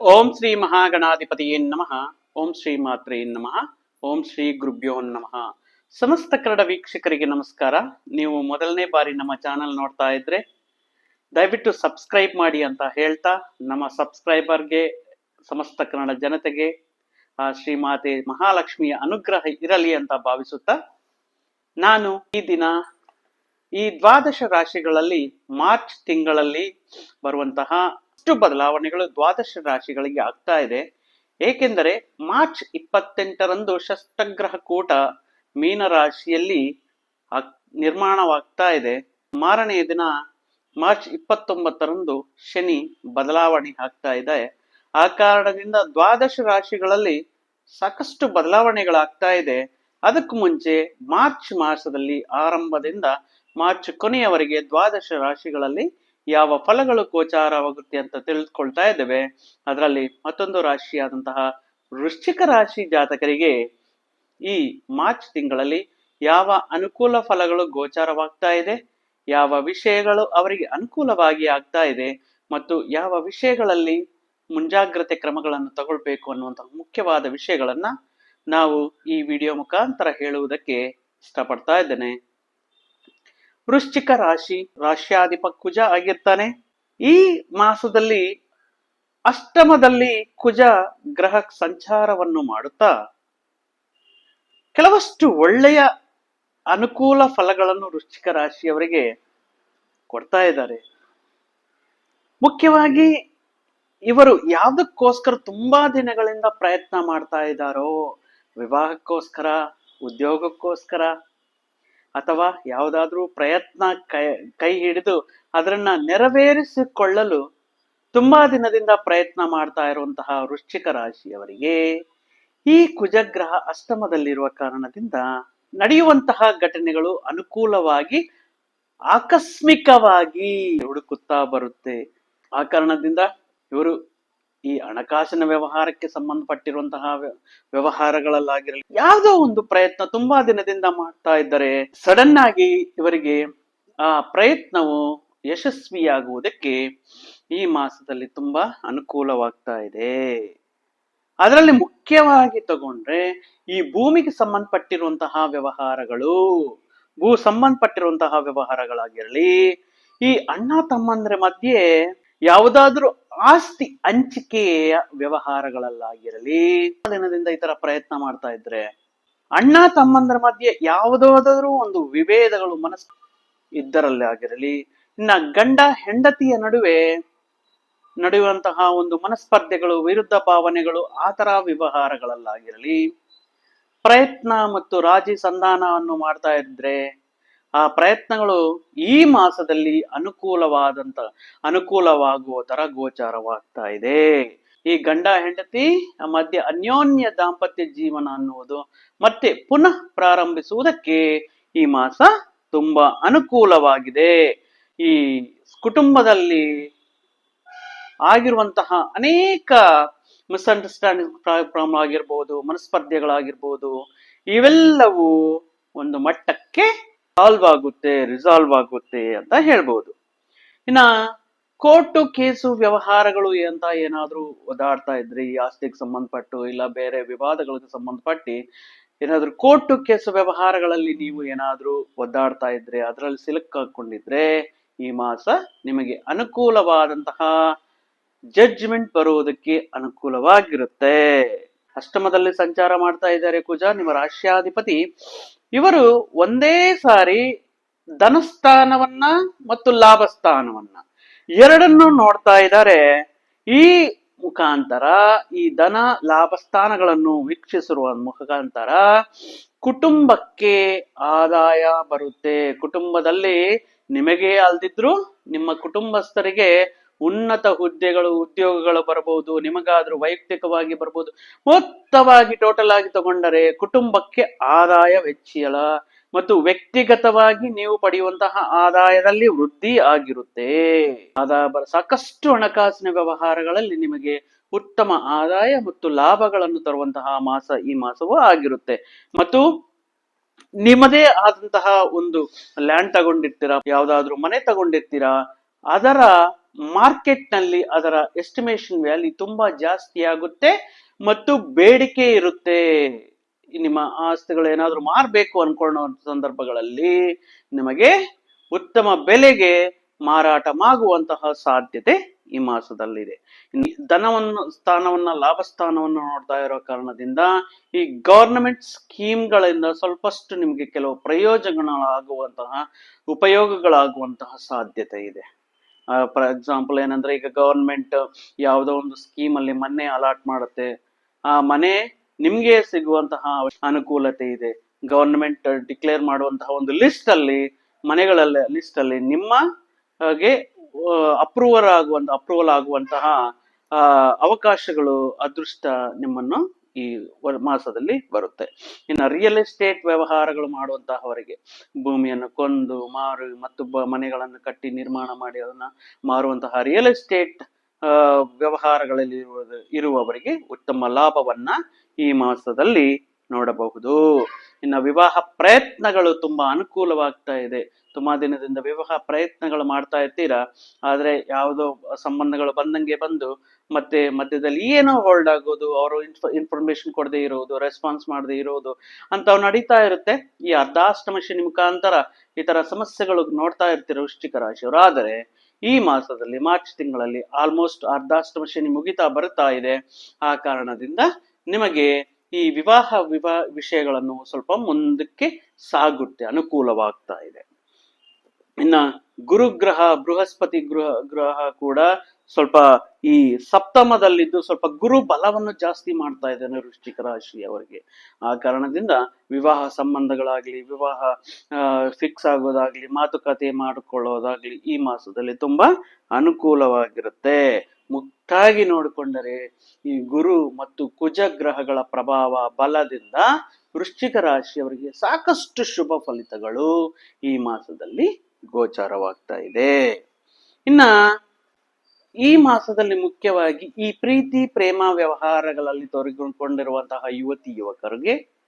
ಓಂ ಶ್ರೀ ಮಹಾಗಣಾಧಿಪತಿಯೇನ್ ನಮಃ. ಓಂ ಶ್ರೀ ಮಾತ್ರೇ ನಮಃ. ಓಂ ಶ್ರೀ ಗುರುಭ್ಯೋ ನಮಃ. ಸಮಸ್ತ ಕನ್ನಡ ವೀಕ್ಷಕರಿಗೆ ನಮಸ್ಕಾರ. ನೀವು ಮೊದಲನೇ ಬಾರಿ ನಮ್ಮ ಚಾನಲ್ ನೋಡ್ತಾ ಇದ್ರೆ ದಯವಿಟ್ಟು ಸಬ್ಸ್ಕ್ರೈಬ್ ಮಾಡಿ ಅಂತ ಹೇಳ್ತಾ, ನಮ್ಮ ಸಬ್ಸ್ಕ್ರೈಬರ್ಗೆ, ಸಮಸ್ತ ಕನ್ನಡ ಜನತೆಗೆ, ಆ ಶ್ರೀಮಾತೆ ಮಹಾಲಕ್ಷ್ಮಿಯ ಅನುಗ್ರಹ ಇರಲಿ ಅಂತ ಭಾವಿಸುತ್ತಾ, ನಾನು ಈ ದಿನ ಈ ದ್ವಾದಶ ರಾಶಿಗಳಲ್ಲಿ ಮಾರ್ಚ್ ತಿಂಗಳಲ್ಲಿ ಬರುವಂತಹ ಅಷ್ಟು ಬದಲಾವಣೆಗಳು ದ್ವಾದಶ ರಾಶಿಗಳಿಗೆ ಆಗ್ತಾ ಇದೆ. ಏಕೆಂದರೆ ಮಾರ್ಚ್ ಇಪ್ಪತ್ತೆಂಟರಂದು ಶಸ್ತ್ರಗ್ರಹ ಕೂಟ ಮೀನ ರಾಶಿಯಲ್ಲಿ ಆಗ್- ನಿರ್ಮಾಣವಾಗ್ತಾ ಇದೆ. ಮಾರನೆಯ ದಿನ ಮಾರ್ಚ್ ಇಪ್ಪತ್ತೊಂಬತ್ತರಂದು ಶನಿ ಬದಲಾವಣೆ ಆಗ್ತಾ ಇದೆ. ಆ ಕಾರಣದಿಂದ ದ್ವಾದಶ ರಾಶಿಗಳಲ್ಲಿ ಸಾಕಷ್ಟು ಬದಲಾವಣೆಗಳಾಗ್ತಾ ಇದೆ. ಅದಕ್ಕೂ ಮುಂಚೆ ಮಾರ್ಚ್ ಮಾಸದಲ್ಲಿ ಆರಂಭದಿಂದ ಮಾರ್ಚ್ ಕೊನೆಯವರೆಗೆ ದ್ವಾದಶ ರಾಶಿಗಳಲ್ಲಿ ಯಾವ ಫಲಗಳು ಗೋಚಾರವಾಗುತ್ತೆ ಅಂತ ತಿಳಿದುಕೊಳ್ತಾ ಇದ್ದೇವೆ. ಅದರಲ್ಲಿ ಮತ್ತೊಂದು ರಾಶಿಯಾದಂತಹ ವೃಶ್ಚಿಕ ರಾಶಿ ಜಾತಕರಿಗೆ ಈ ಮಾರ್ಚ್ ತಿಂಗಳಲ್ಲಿ ಯಾವ ಅನುಕೂಲ ಫಲಗಳು ಗೋಚಾರವಾಗ್ತಾ ಇದೆ, ಯಾವ ವಿಷಯಗಳು ಅವರಿಗೆ ಅನುಕೂಲವಾಗಿ ಆಗ್ತಾ ಇದೆ, ಮತ್ತು ಯಾವ ವಿಷಯಗಳಲ್ಲಿ ಮುಂಜಾಗ್ರತೆ ಕ್ರಮಗಳನ್ನು ತಗೊಳ್ಬೇಕು ಅನ್ನುವಂತಹ ಮುಖ್ಯವಾದ ವಿಷಯಗಳನ್ನ ನಾವು ಈ ವಿಡಿಯೋ ಮುಖಾಂತರ ಹೇಳುವುದಕ್ಕೆ ಇಷ್ಟಪಡ್ತಾ ಇದ್ದೇನೆ. ವೃಶ್ಚಿಕ ರಾಶಿ ರಾಶ್ಯಾಧಿಪ ಕುಜ ಆಗಿರ್ತಾನೆ. ಈ ಮಾಸದಲ್ಲಿ ಅಷ್ಟಮದಲ್ಲಿ ಕುಜ ಗ್ರಹ ಸಂಚಾರವನ್ನು ಮಾಡುತ್ತಾ, ಕೆಲವಷ್ಟು ಒಳ್ಳೆಯ ಅನುಕೂಲ ಫಲಗಳನ್ನು ವೃಶ್ಚಿಕ ರಾಶಿಯವರಿಗೆ ಕೊಡ್ತಾ ಇದ್ದಾರೆ. ಮುಖ್ಯವಾಗಿ ಇವರು ಯಾವುದಕ್ಕೋಸ್ಕರ ತುಂಬಾ ದಿನಗಳಿಂದ ಪ್ರಯತ್ನ ಮಾಡ್ತಾ ಇದ್ದಾರೋ, ವಿವಾಹಕ್ಕೋಸ್ಕರ, ಉದ್ಯೋಗಕ್ಕೋಸ್ಕರ ಅಥವಾ ಯಾವುದಾದ್ರೂ ಪ್ರಯತ್ನ ಕೈ ಕೈ ಹಿಡಿದು ಅದರನ್ನ ನೆರವೇರಿಸಿಕೊಳ್ಳಲು ತುಂಬಾ ದಿನದಿಂದ ಪ್ರಯತ್ನ ಮಾಡ್ತಾ ಇರುವಂತಹ ವೃಶ್ಚಿಕ ರಾಶಿಯವರಿಗೆ ಈ ಕುಜಗ್ರಹ ಅಷ್ಟಮದಲ್ಲಿರುವ ಕಾರಣದಿಂದ ನಡೆಯುವಂತಹ ಘಟನೆಗಳು ಅನುಕೂಲವಾಗಿ, ಆಕಸ್ಮಿಕವಾಗಿ ಹುಡುಕುತ್ತಾ ಬರುತ್ತೆ. ಆ ಕಾರಣದಿಂದ ಇವರು ಈ ಹಣಕಾಸಿನ ವ್ಯವಹಾರಕ್ಕೆ ಸಂಬಂಧಪಟ್ಟಿರುವಂತಹ ವ್ಯ- ವ್ಯವಹಾರಗಳಲ್ಲಾಗಿರಲಿ, ಯಾವುದೋ ಒಂದು ಪ್ರಯತ್ನ ತುಂಬಾ ದಿನದಿಂದ ಮಾಡ್ತಾ ಇದ್ದರೆ ಸಡನ್ ಆಗಿ ಇವರಿಗೆ ಆ ಪ್ರಯತ್ನವು ಯಶಸ್ವಿಯಾಗುವುದಕ್ಕೆ ಈ ಮಾಸದಲ್ಲಿ ತುಂಬಾ ಅನುಕೂಲವಾಗ್ತಾ ಇದೆ. ಅದರಲ್ಲಿ ಮುಖ್ಯವಾಗಿ ತಗೊಂಡ್ರೆ ಈ ಭೂಮಿಗೆ ಸಂಬಂಧಪಟ್ಟಿರುವಂತಹ ವ್ಯವಹಾರಗಳು, ಭೂ ಸಂಬಂಧಪಟ್ಟಿರುವಂತಹ ವ್ಯವಹಾರಗಳಾಗಿರಲಿ, ಈ ಅಣ್ಣ ತಮ್ಮಂದ್ರ ಮಧ್ಯೆ ಯಾವುದಾದ್ರೂ ಆಸ್ತಿ ಹಂಚಿಕೆಯ ವ್ಯವಹಾರಗಳಲ್ಲಾಗಿರಲಿ ದಿನದಿಂದ ಈ ತರ ಪ್ರಯತ್ನ ಮಾಡ್ತಾ ಇದ್ರೆ, ಅಣ್ಣ ತಮ್ಮಂದ್ರ ಮಧ್ಯೆ ಯಾವುದಾದರೂ ಒಂದು ವಿಭೇದಗಳು ಮನಸ್ ಇದ್ದರಲ್ಲಿ ಆಗಿರಲಿ ಇನ್ನ ಗಂಡ ಹೆಂಡತಿಯ ನಡುವೆ ನಡೆಯುವಂತಹ ಒಂದು ಮನಸ್ಪರ್ಧೆಗಳು, ವಿರುದ್ಧ ಭಾವನೆಗಳು ಆ ತರ ವ್ಯವಹಾರಗಳಲ್ಲಾಗಿರಲಿ, ಪ್ರಯತ್ನ ಮತ್ತು ರಾಜಿ ಸಂಧಾನವನ್ನು ಮಾಡ್ತಾ ಇದ್ರೆ ಆ ಪ್ರಯತ್ನಗಳು ಈ ಮಾಸದಲ್ಲಿ ಅನುಕೂಲವಾದಂತ, ಅನುಕೂಲವಾಗುವ ತರ ಗೋಚಾರವಾಗ್ತಾ ಇದೆ. ಈ ಗಂಡ ಹೆಂಡತಿ ಮಧ್ಯೆ ಅನ್ಯೋನ್ಯ ದಾಂಪತ್ಯ ಜೀವನ ಅನ್ನುವುದು ಮತ್ತೆ ಪುನಃ ಪ್ರಾರಂಭಿಸುವುದಕ್ಕೆ ಈ ಮಾಸ ತುಂಬಾ ಅನುಕೂಲವಾಗಿದೆ. ಈ ಕುಟುಂಬದಲ್ಲಿ ಆಗಿರುವಂತಹ ಅನೇಕ ಮಿಸ್ಅಂಡರ್ಸ್ಟ್ಯಾಂಡಿಂಗ್ ಪ್ರಾಬ್ಲಮ್ ಆಗಿರ್ಬೋದು ಮನಸ್ಪರ್ಧೆಗಳಾಗಿರ್ಬೋದು, ಇವೆಲ್ಲವೂ ಒಂದು ಮಟ್ಟಕ್ಕೆ ಸಾಲ್ವ್ ಆಗುತ್ತೆ ರಿಸಾಲ್ವ್ ಆಗುತ್ತೆ ಅಂತ ಹೇಳ್ಬೋದು. ಇನ್ನ ಕೋರ್ಟು ಕೇಸು ವ್ಯವಹಾರಗಳು ಅಂತ ಏನಾದ್ರೂ ಒದಾಡ್ತಾ ಇದ್ರೆ ಈ ಆಸ್ತಿಗೆ ಸಂಬಂಧಪಟ್ಟು ಇಲ್ಲ ಬೇರೆ ವಿವಾದಗಳಿಗೆ ಸಂಬಂಧಪಟ್ಟಿ, ಏನಾದ್ರೂ ಕೋರ್ಟು ಕೇಸು ವ್ಯವಹಾರಗಳಲ್ಲಿ ನೀವು ಏನಾದ್ರೂ ಒದ್ದಾಡ್ತಾ ಇದ್ರೆ, ಅದರಲ್ಲಿ ಸಿಲುಕಾಕೊಂಡಿದ್ರೆ ಈ ಮಾಸ ನಿಮಗೆ ಅನುಕೂಲವಾದಂತಹ ಜಡ್ಜ್ಮೆಂಟ್ ಬರುವುದಕ್ಕೆ ಅನುಕೂಲವಾಗಿರುತ್ತೆ. ಅಷ್ಟಮದಲ್ಲಿ ಸಂಚಾರ ಮಾಡ್ತಾ ಇದ್ದಾರೆ ಕುಜ, ನಿಮ್ಮ ರಾಶ್ಯಾಧಿಪತಿ ಇವರು ಒಂದೇ ಸಾರಿ ಧನಸ್ಥಾನವನ್ನ ಮತ್ತು ಲಾಭಸ್ಥಾನವನ್ನ ಎರಡನ್ನು ನೋಡ್ತಾ ಇದ್ದಾರೆ. ಈ ಮುಖಾಂತರ, ಈ ಧನ ಲಾಭಸ್ಥಾನಗಳನ್ನು ವೀಕ್ಷಿಸಿರುವ ಮುಖಾಂತರ ಕುಟುಂಬಕ್ಕೆ ಆದಾಯ ಬರುತ್ತೆ. ಕುಟುಂಬದಲ್ಲಿ ನಿಮಗೆ ಅಲ್ದಿದ್ರು ನಿಮ್ಮ ಕುಟುಂಬಸ್ಥರಿಗೆ ಉನ್ನತ ಹುದ್ದೆಗಳು, ಉದ್ಯೋಗಗಳು ಬರಬಹುದು ನಿಮಗಾದ್ರೂ ವೈಯಕ್ತಿಕವಾಗಿ ಬರಬಹುದು ಮೊತ್ತವಾಗಿ ಟೋಟಲ್ ಆಗಿ ತಗೊಂಡರೆ ಕುಟುಂಬಕ್ಕೆ ಆದಾಯ ಹೆಚ್ಚಳ ಮತ್ತು ವ್ಯಕ್ತಿಗತವಾಗಿ ನೀವು ಪಡೆಯುವಂತಹ ಆದಾಯದಲ್ಲಿ ವೃದ್ಧಿ ಆಗಿರುತ್ತೆ. ಆದಾಯ ಸಾಕಷ್ಟು ಹಣಕಾಸಿನ ವ್ಯವಹಾರಗಳಲ್ಲಿ ನಿಮಗೆ ಉತ್ತಮ ಆದಾಯ ಮತ್ತು ಲಾಭಗಳನ್ನು ತರುವಂತಹ ಮಾಸ ಈ ಮಾಸವೂ ಆಗಿರುತ್ತೆ. ಮತ್ತು ನಿಮ್ಮದೇ ಆದಂತಹ ಒಂದು ಲ್ಯಾಂಡ್ ತಗೊಂಡಿರ್ತೀರಾ, ಯಾವ್ದಾದ್ರು ಮನೆ ತಗೊಂಡಿರ್ತೀರಾ, ಅದರ ಮಾರ್ಕೆಟ್ನಲ್ಲಿ ಅದರ ಎಸ್ಟಿಮೇಷನ್ ವ್ಯಾಲ್ಯೂ ತುಂಬಾ ಜಾಸ್ತಿ ಆಗುತ್ತೆ ಮತ್ತು ಬೇಡಿಕೆ ಇರುತ್ತೆ. ನಿಮ್ಮ ಆಸ್ತಿಗಳು ಏನಾದರೂ ಮಾರಬೇಕು ಅನ್ಕೊಳ್ಳೋ ಸಂದರ್ಭಗಳಲ್ಲಿ ನಿಮಗೆ ಉತ್ತಮ ಬೆಲೆಗೆ ಮಾರಾಟವಾಗುವಂತಹ ಸಾಧ್ಯತೆ ಈ ಮಾಸದಲ್ಲಿದೆ. ಧನವನ್ನು, ಸ್ಥಾನವನ್ನ ಲಾಭ ಸ್ಥಾನವನ್ನು ನೋಡ್ತಾ ಇರೋ ಕಾರಣದಿಂದ ಈ ಗವರ್ನಮೆಂಟ್ ಸ್ಕೀಮ್ಗಳಿಂದ ಸ್ವಲ್ಪಷ್ಟು ನಿಮಗೆ ಕೆಲವು ಪ್ರಯೋಜನಗಳಾಗುವಂತಹ, ಉಪಯೋಗಗಳಾಗುವಂತಹ ಸಾಧ್ಯತೆ ಇದೆ. ಫಾರ್ ಎಕ್ಸಾಂಪಲ್ ಏನಂದ್ರೆ ಈಗ ಗವರ್ಮೆಂಟ್ ಯಾವುದೋ ಒಂದು ಸ್ಕೀಮ್ ಅಲ್ಲಿ ಮನೆ ಅಲಾಟ್ ಮಾಡುತ್ತೆ. ಆ ಮನೆ ನಿಮ್ಗೆ ಸಿಗುವಂತಹ ಅನುಕೂಲತೆ ಇದೆ. ಗವರ್ನಮೆಂಟ್ ಡಿಕ್ಲೇರ್ ಮಾಡುವಂತಹ ಒಂದು ಲಿಸ್ಟ್ ಅಲ್ಲಿ, ಮನೆಗಳಲ್ಲ ಲಿಸ್ಟ್ ಅಲ್ಲಿ ನಿಮ್ಮ, ಹಾಗೆ ಅಪ್ರೂವಲ್ ಆಗುವಂತ ಅಪ್ರೂವಲ್ ಆಗುವಂತಹ ಅವಕಾಶಗಳು, ಅದೃಷ್ಟ ನಿಮ್ಮನ್ನು ಈ ಮಾಸದಲ್ಲಿ ಬರುತ್ತೆ. ಇನ್ನು ರಿಯಲ್ ಎಸ್ಟೇಟ್ ವ್ಯವಹಾರಗಳು ಮಾಡುವಂತಹವರಿಗೆ ಭೂಮಿಯನ್ನು ಕೊಂದು, ಮಾರು, ಮತ್ತು ಮನೆಗಳನ್ನು ಕಟ್ಟಿ ನಿರ್ಮಾಣ ಮಾಡಿ ಅದನ್ನ ಮಾರುವಂತಹ ರಿಯಲ್ ಎಸ್ಟೇಟ್ ವ್ಯವಹಾರಗಳಲ್ಲಿ ಇರುವವರಿಗೆ ಉತ್ತಮ ಲಾಭವನ್ನ ಈ ಮಾಸದಲ್ಲಿ ನೋಡಬಹುದು. ಇನ್ನು ವಿವಾಹ ಪ್ರಯತ್ನಗಳು ತುಂಬಾ ಅನುಕೂಲವಾಗ್ತಾ ಇದೆ. ತುಂಬಾ ದಿನದಿಂದ ವಿವಾಹ ಪ್ರಯತ್ನಗಳು ಮಾಡ್ತಾ ಇರ್ತೀರಾ? ಆದ್ರೆ ಯಾವುದೋ ಸಂಬಂಧಗಳು ಬಂದಂಗೆ ಬಂದು ಮತ್ತೆ ಮಧ್ಯದಲ್ಲಿ ಏನೋ ಹೋಲ್ಡ್ ಆಗೋದು, ಅವರು ಇನ್ಫಾರ್ಮೇಶನ್ ಕೊಡದೆ ಇರೋದು ರೆಸ್ಪಾನ್ಸ್ ಮಾಡದೆ ಇರೋದು ಅಂತವ್ ನಡೀತಾ ಇರುತ್ತೆ. ಈ ಅರ್ಧಾಷ್ಟಮ ಶನಿ ಮುಖಾಂತರ ಈ ತರ ಸಮಸ್ಯೆಗಳು ನೋಡ್ತಾ ಇರ್ತೀರ ವೃಶ್ಚಿಕ ರಾಶಿಯವರು. ಆದರೆ ಈ ಮಾಸದಲ್ಲಿ, ಮಾರ್ಚ್ ತಿಂಗಳಲ್ಲಿ ಆಲ್ಮೋಸ್ಟ್ ಅರ್ಧಾಷ್ಟಮ ಶನಿ ಮುಗಿತಾ ಬರ್ತಾ ಇದೆ. ಆ ಕಾರಣದಿಂದ ನಿಮಗೆ ಈ ವಿವಾಹ ವಿವಾಹ ವಿಷಯಗಳನ್ನು ಸ್ವಲ್ಪ ಮುಂದಕ್ಕೆ ಸಾಗುತ್ತೆ, ಅನುಕೂಲವಾಗ್ತಾ ಇದೆ. ಇನ್ನ ಗುರುಗ್ರಹ, ಬೃಹಸ್ಪತಿ ಗೃಹ, ಗ್ರಹ ಕೂಡ ಸ್ವಲ್ಪ ಈ ಸಪ್ತಮದಲ್ಲಿದ್ದು ಸ್ವಲ್ಪ ಗುರು ಬಲವನ್ನು ಜಾಸ್ತಿ ಮಾಡ್ತಾ ಇದ್ದಾನೆ ವೃಶ್ಚಿಕ ರಾಶಿಯವರಿಗೆ ಆ ಕಾರಣದಿಂದ ವಿವಾಹ ಸಂಬಂಧಗಳಾಗ್ಲಿ, ವಿವಾಹ ಫಿಕ್ಸ್ ಆಗೋದಾಗ್ಲಿ, ಮಾತುಕತೆ ಮಾಡಿಕೊಳ್ಳೋದಾಗ್ಲಿ ಈ ಮಾಸದಲ್ಲಿ ತುಂಬಾ ಅನುಕೂಲವಾಗಿರುತ್ತೆ. ಮುಕ್ತಾಗಿ ನೋಡಿಕೊಂಡರೆ ಈ ಗುರು ಮತ್ತು ಕುಜ ಗ್ರಹಗಳ ಪ್ರಭಾವ ಬಲದಿಂದ ವೃಶ್ಚಿಕ ರಾಶಿಯವರಿಗೆ ಸಾಕಷ್ಟು ಶುಭ ಫಲಿತಗಳು ಈ ಮಾಸದಲ್ಲಿ ಗೋಚಾರವಾಗ್ತಾ ಇದೆ. ಇನ್ನ ಈ ಮಾಸದಲ್ಲಿ ಮುಖ್ಯವಾಗಿ ಈ ಪ್ರೀತಿ, ಪ್ರೇಮ ವ್ಯವಹಾರಗಳಲ್ಲಿ ತೊಡಗಿಕೊಂಡಿರುವಂತಹ ಯುವತಿ ಯುವಕರಿಗೆ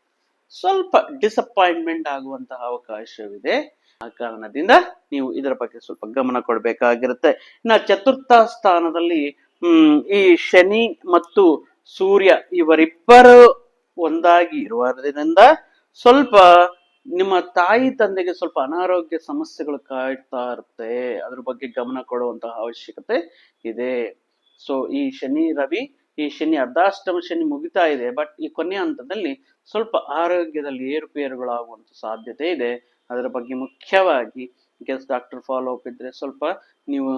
ಸ್ವಲ್ಪ ಡಿಸಪಾಯಿಂಟ್ಮೆಂಟ್ ಆಗುವಂತಹ ಅವಕಾಶವಿದೆ. ಆ ಕಾರಣದಿಂದ ನೀವು ಇದರ ಬಗ್ಗೆ ಸ್ವಲ್ಪ ಗಮನ ಕೊಡಬೇಕಾಗಿರುತ್ತೆ. ಇನ್ನು ಚತುರ್ಥ ಸ್ಥಾನದಲ್ಲಿ ಈ ಶನಿ ಮತ್ತು ಸೂರ್ಯ ಇವರಿಬ್ಬರು ಒಂದಾಗಿ ಇರುವುದರಿಂದ ಸ್ವಲ್ಪ ನಿಮ್ಮ ತಾಯಿ ತಂದೆಗೆ ಸ್ವಲ್ಪ ಅನಾರೋಗ್ಯ ಸಮಸ್ಯೆಗಳು ಕಾಡ್ತಾ ಇರುತ್ತೆ. ಅದ್ರ ಬಗ್ಗೆ ಗಮನ ಕೊಡುವಂತಹ ಅವಶ್ಯಕತೆ ಇದೆ. ಸೊ ಈ ಶನಿ ರವಿ, ಈ ಶನಿ ಅರ್ಧಾಷ್ಟಮ ಶನಿ ಮುಗಿತಾ ಇದೆ. ಬಟ್ ಈ ಕೊನೆಯ ಹಂತದಲ್ಲಿ ಸ್ವಲ್ಪ ಆರೋಗ್ಯದಲ್ಲಿ ಏರುಪೇರುಗಳಾಗುವಂತ ಸಾಧ್ಯತೆ ಇದೆ. ಅದರ ಬಗ್ಗೆ ಮುಖ್ಯವಾಗಿ ಗೆಸ್ ಡಾಕ್ಟರ್ ಫಾಲೋ ಅಪ್ ಇದ್ರೆ ಸ್ವಲ್ಪ ನೀವು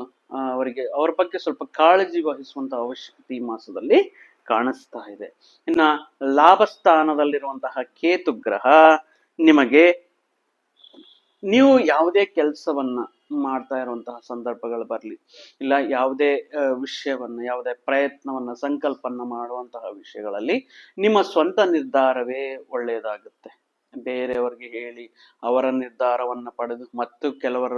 ಅವರಿಗೆ, ಅವರ ಬಗ್ಗೆ ಸ್ವಲ್ಪ ಕಾಳಜಿ ವಹಿಸುವಂತ ಅವಶ್ಯಕತೆ ಈ ಮಾಸದಲ್ಲಿ ಕಾಣಿಸ್ತಾ ಇದೆ. ಇನ್ನ ಲಾಭ ಸ್ಥಾನದಲ್ಲಿರುವಂತಹ ಕೇತು ಗ್ರಹ ನಿಮಗೆ, ನೀವು ಯಾವುದೇ ಕೆಲಸವನ್ನ ಮಾಡ್ತಾ ಇರುವಂತಹ ಸಂದರ್ಭಗಳು ಬರಲಿ, ಇಲ್ಲ ಯಾವುದೇ ವಿಷಯವನ್ನ, ಯಾವುದೇ ಪ್ರಯತ್ನವನ್ನ ಸಂಕಲ್ಪನ ಮಾಡುವಂತಹ ವಿಷಯಗಳಲ್ಲಿ ನಿಮ್ಮ ಸ್ವಂತ ನಿರ್ಧಾರವೇ ಒಳ್ಳೆಯದಾಗುತ್ತೆ. ಬೇರೆಯವರಿಗೆ ಹೇಳಿ ಅವರ ನಿರ್ಧಾರವನ್ನು ಪಡೆದು ಮತ್ತು ಕೆಲವರ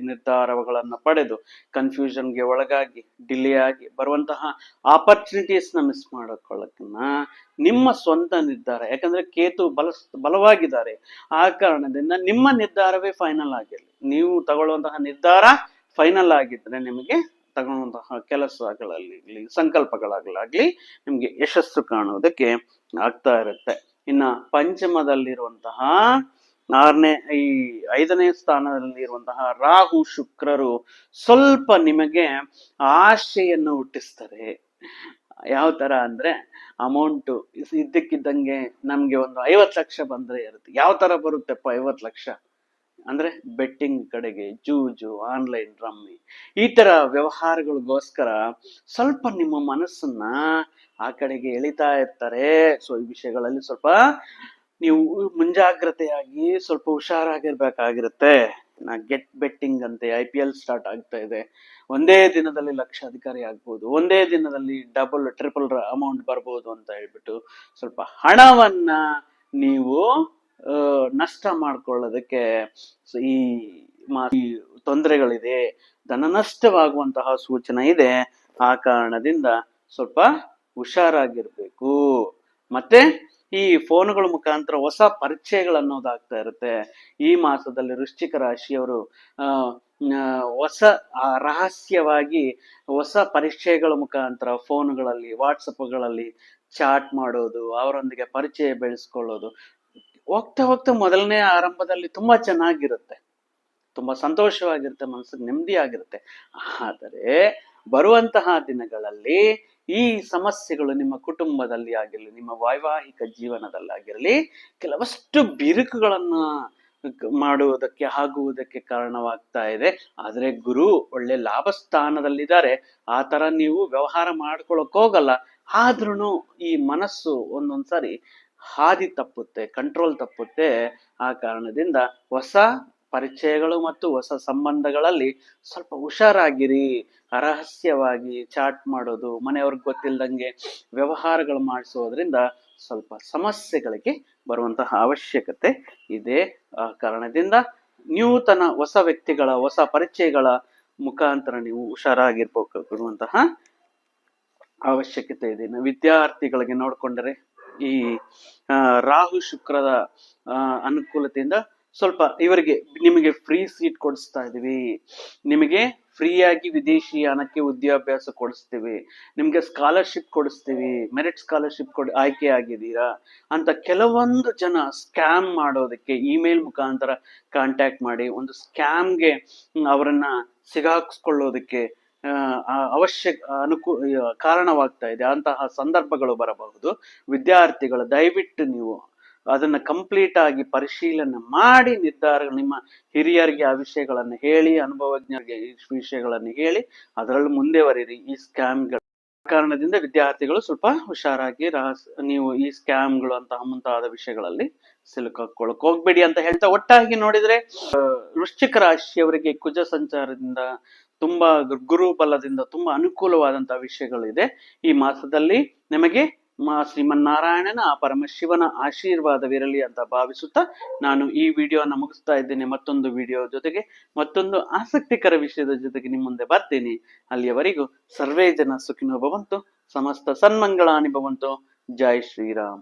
ನಿರ್ಧಾರಗಳನ್ನು ಪಡೆದು ಕನ್ಫ್ಯೂಷನ್ಗೆ ಒಳಗಾಗಿ ಡಿಲೇ ಆಗಿ ಬರುವಂತಹ ಆಪರ್ಚುನಿಟೀಸ್ನ ಮಿಸ್ ಮಾಡಿಕೊಳ್ಳಕ್ಕನ್ನ ನಿಮ್ಮ ಸ್ವಂತ ನಿರ್ಧಾರ. ಯಾಕಂದ್ರೆ ಕೇತು ಬಲ, ಬಲವಾಗಿದ್ದಾರೆ. ಆ ಕಾರಣದಿಂದ ನಿಮ್ಮ ನಿರ್ಧಾರವೇ ಫೈನಲ್ ಆಗಿರಲಿ. ನೀವು ತಗೊಳ್ಳುವಂತಹ ನಿರ್ಧಾರ ಫೈನಲ್ ಆಗಿದ್ರೆ ನಿಮಗೆ ತಗೊಳ್ಳುವಂತಹ ಕೆಲಸಗಳಲ್ಲಿ ಸಂಕಲ್ಪಗಳಾಗಲಾಗ್ಲಿ ನಿಮಗೆ ಯಶಸ್ಸು ಕಾಣುವುದಕ್ಕೆ ಆಗ್ತಾ ಇರುತ್ತೆ. ಇನ್ನ ಪಂಚಮದಲ್ಲಿರುವಂತಹ ಆರನೇ, ಈ ಐದನೇ ಸ್ಥಾನದಲ್ಲಿ ಇರುವಂತಹ ರಾಹು ಶುಕ್ರರು ಸ್ವಲ್ಪ ನಿಮಗೆ ಆಶೆಯನ್ನು ಹುಟ್ಟಿಸ್ತಾರೆ. ಯಾವ ತರ ಅಂದ್ರೆ ಅಮೌಂಟು ಇದ್ದಕ್ಕಿದ್ದಂಗೆ ನಮ್ಗೆ ಒಂದು ಐವತ್ತು ಲಕ್ಷ ಬಂದ್ರೆ ಇರುತ್ತೆ. ಯಾವ ತರ ಬರುತ್ತೆಪ್ಪ ಐವತ್ತು ಲಕ್ಷ? ಅಂದ್ರೆ ಬೆಟ್ಟಿಂಗ್ ಕಡೆಗೆ, ಜೂಜು ಆನ್ಲೈನ್ ರಮ್ಮಿ ಈ ತರ ವ್ಯವಹಾರಗಳಿಗೋಸ್ಕರ ಸ್ವಲ್ಪ ನಿಮ್ಮ ಮನಸ್ಸನ್ನ ಆ ಕಡೆಗೆ ಎಳಿತಾ ಇರ್ತಾರೆ. ಸೊ ಈ ವಿಷಯಗಳಲ್ಲಿ ಸ್ವಲ್ಪ ನೀವು ಮುಂಜಾಗ್ರತೆಯಾಗಿ ಸ್ವಲ್ಪ ಹುಷಾರಾಗಿರ್ಬೇಕಾಗಿರುತ್ತೆ. ನಾ ಗೆಟ್ ಬೆಟ್ಟಿಂಗ್ ಅಂತೆ ಐ ಪಿ ಎಲ್ ಸ್ಟಾರ್ಟ್ ಆಗ್ತಾ ಇದೆ. ಒಂದೇ ದಿನದಲ್ಲಿ ಲಕ್ಷಾಧಿಕಾರಿ ಆಗ್ಬೋದು, ಒಂದೇ ದಿನದಲ್ಲಿ ಡಬಲ್ ಟ್ರಿಪಲ್ ಅಮೌಂಟ್ ಬರ್ಬೋದು ಅಂತ ಹೇಳ್ಬಿಟ್ಟು ಸ್ವಲ್ಪ ಹಣವನ್ನ ನೀವು ನಷ್ಟ ಮಾಡ್ಕೊಳ್ಳೋದಕ್ಕೆ ಈ ತೊಂದರೆಗಳಿದೆ ಧನ ನಷ್ಟವಾಗುವಂತಹ ಸೂಚನೆ ಇದೆ. ಆ ಕಾರಣದಿಂದ ಸ್ವಲ್ಪ ಹುಷಾರಾಗಿರ್ಬೇಕು. ಮತ್ತೆ ಈ ಫೋನ್ಗಳ ಮುಖಾಂತರ ಹೊಸ ಪರಿಚಯಗಳು ಅನ್ನೋದಾಗ್ತಾ ಇರುತ್ತೆ. ಈ ಮಾಸದಲ್ಲಿ ವೃಶ್ಚಿಕ ರಾಶಿಯವರು ಹೊಸ ರಹಸ್ಯವಾಗಿ ಹೊಸ ಪರಿಚಯಗಳ ಮುಖಾಂತರ ಫೋನ್ಗಳಲ್ಲಿ, ವಾಟ್ಸಪ್ಗಳಲ್ಲಿ ಚಾಟ್ ಮಾಡೋದು, ಅವರೊಂದಿಗೆ ಪರಿಚಯ ಬೆಳೆಸ್ಕೊಳ್ಳೋದು ಹೋಗ್ತಾ ಹೋಗ್ತಾ ಮೊದಲನೇ ಆರಂಭದಲ್ಲಿ ತುಂಬಾ ಚೆನ್ನಾಗಿರುತ್ತೆ. ತುಂಬಾ ಸಂತೋಷವಾಗಿರುತ್ತೆ, ಮನಸ್ಸಿಗೆ ನೆಮ್ಮದಿ ಆಗಿರುತ್ತೆ ಆದರೆ ಬರುವಂತಹ ದಿನಗಳಲ್ಲಿ ಈ ಸಮಸ್ಯೆಗಳು ನಿಮ್ಮ ಕುಟುಂಬದಲ್ಲಿ ಆಗಿರಲಿ, ನಿಮ್ಮ ವೈವಾಹಿಕ ಜೀವನದಲ್ಲಾಗಿರಲಿ ಕೆಲವಷ್ಟು ಬಿರುಕುಗಳನ್ನ ಮಾಡುವುದಕ್ಕೆ, ಆಗುವುದಕ್ಕೆ ಕಾರಣವಾಗ್ತಾ ಇದೆ. ಆದರೆ ಗುರು ಒಳ್ಳೆ ಲಾಭ ಸ್ಥಾನದಲ್ಲಿದ್ದಾರೆ ಆ ತರ ನೀವು ವ್ಯವಹಾರ ಮಾಡ್ಕೊಳಕ್ ಹೋಗಲ್ಲ. ಆದ್ರೂ ಈ ಮನಸ್ಸು ಒಂದೊಂದ್ಸರಿ ಹಾದಿ ತಪ್ಪುತ್ತೆ ಕಂಟ್ರೋಲ್ ತಪ್ಪುತ್ತೆ. ಆ ಕಾರಣದಿಂದ ಹೊಸ ಪರಿಚಯಗಳು ಮತ್ತು ಹೊಸ ಸಂಬಂಧಗಳಲ್ಲಿ ಸ್ವಲ್ಪ ಹುಷಾರಾಗಿರಿ. ರಹಸ್ಯವಾಗಿ ಚಾಟ್ ಮಾಡೋದು, ಮನೆಯವ್ರಿಗೆ ಗೊತ್ತಿಲ್ಲದಂಗೆ ವ್ಯವಹಾರಗಳು ಮಾಡಿಸೋದ್ರಿಂದ ಸ್ವಲ್ಪ ಸಮಸ್ಯೆಗಳಿಗೆ ಬರುವಂತಹ ಅವಶ್ಯಕತೆ ಇದೆ. ಆ ಕಾರಣದಿಂದ ನೂತನ ಹೊಸ ವ್ಯಕ್ತಿಗಳ, ಹೊಸ ಪರಿಚಯಗಳ ಮುಖಾಂತರ ನೀವು ಹುಷಾರಾಗಿರ್ಬೇಕಾಗಿರುವಂತಹ ಅವಶ್ಯಕತೆ ಇದೆ. ವಿದ್ಯಾರ್ಥಿಗಳಿಗೆ ನೋಡ್ಕೊಂಡರೆ ಈ ರಾಹು ಶುಕ್ರದ ಅನುಕೂಲತೆಯಿಂದ ಸ್ವಲ್ಪ ಇವರಿಗೆ ನಿಮಗೆ ಫ್ರೀ ಸೀಟ್ ಕೊಡಿಸ್ತಾ ಇದೀವಿ ನಿಮಗೆ ಫ್ರೀಯಾಗಿ ವಿದೇಶಿ ಯಾನಕ್ಕೆ ವಿದ್ಯಾಭ್ಯಾಸ ಕೊಡಿಸ್ತೀವಿ. ನಿಮ್ಗೆ ಸ್ಕಾಲರ್ಶಿಪ್ ಕೊಡಿಸ್ತೀವಿ. ಮೆರಿಟ್ ಸ್ಕಾಲರ್ಶಿಪ್ ಕೊಡ್, ಆಯ್ಕೆ ಆಗಿದ್ದೀರಾ? ಅಂತ ಕೆಲವೊಂದು ಜನ ಸ್ಕ್ಯಾಮ್ ಮಾಡೋದಕ್ಕೆ ಇಮೇಲ್ ಮುಖಾಂತರ ಕಾಂಟ್ಯಾಕ್ಟ್ ಮಾಡಿ ಒಂದು ಸ್ಕ್ಯಾಮ್ಗೆ ಅವರನ್ನ ಸಿಗಾಕ್ಸ್ಕೊಳ್ಳೋದಕ್ಕೆ ಅವಶ್ಯಕ ಅನುಕೂ ಕಾರಣವಾಗ್ತಾ ಇದೆ. ಅಂತಹ ಸಂದರ್ಭಗಳು ಬರಬಹುದು. ವಿದ್ಯಾರ್ಥಿಗಳು, ದಯವಿಟ್ಟು ನೀವು ಅದನ್ನ ಕಂಪ್ಲೀಟ್ ಆಗಿ ಪರಿಶೀಲನೆ ಮಾಡಿ ನಿರ್ಧಾರ, ನಿಮ್ಮ ಹಿರಿಯರಿಗೆ ಆ ವಿಷಯಗಳನ್ನು ಹೇಳಿ, ಅನುಭವಜ್ಞರಿಗೆ ಈ ವಿಷಯಗಳನ್ನು ಹೇಳಿ, ಅದರಲ್ಲಿ ಮುಂದೆ ಬರೀರಿ ಈ ಸ್ಕ್ಯಾಮ್ಗಳು ಕಾರಣದಿಂದ ವಿದ್ಯಾರ್ಥಿಗಳು ಸ್ವಲ್ಪ ಹುಷಾರಾಗಿ ರಹಸ್, ನೀವು ಈ ಸ್ಕ್ಯಾಮ್ಗಳು ಅಂತಹ ಮುಂತಾದ ವಿಷಯಗಳಲ್ಲಿ ಸಿಲುಕಾಕೊಳ್ಳಕ್ ಹೋಗ್ಬೇಡಿ ಅಂತ ಹೇಳ್ತಾ ಒಟ್ಟಾಗಿ ನೋಡಿದ್ರೆ ವೃಶ್ಚಿಕ ರಾಶಿಯವರಿಗೆ ಕುಜ ಸಂಚಾರದಿಂದ ತುಂಬಾ ಗುರು ಬಲದಿಂದ ತುಂಬಾ ಅನುಕೂಲವಾದಂತಹ ವಿಷಯಗಳಿದೆ. ಈ ಮಾಸದಲ್ಲಿ ನಿಮಗೆ ಮಾ ಶ್ರೀಮನ್ನಾರಾಯಣನ ಆ ಪರಮಶಿವನ ಆಶೀರ್ವಾದವಿರಲಿ ಅಂತ ಭಾವಿಸುತ್ತಾ ನಾನು ಈ ವಿಡಿಯೋನ ಮುಗಿಸ್ತಾ ಇದ್ದೇನೆ. ಮತ್ತೊಂದು ವಿಡಿಯೋ ಜೊತೆಗೆ ಮತ್ತೊಂದು ಆಸಕ್ತಿಕರ ವಿಷಯದ ಜೊತೆಗೆ ನಿಮ್ಮ ಮುಂದೆ ಬರ್ತೀನಿ. ಅಲ್ಲಿಯವರೆಗೂ ಸರ್ವೇ ಜನ ಸುಖಿನೋ ಭವಂತು, ಸಮಸ್ತ ಸನ್ಮಂಗಳಾನಿ ಭವಂತು. ಜೈ ಶ್ರೀರಾಮ್.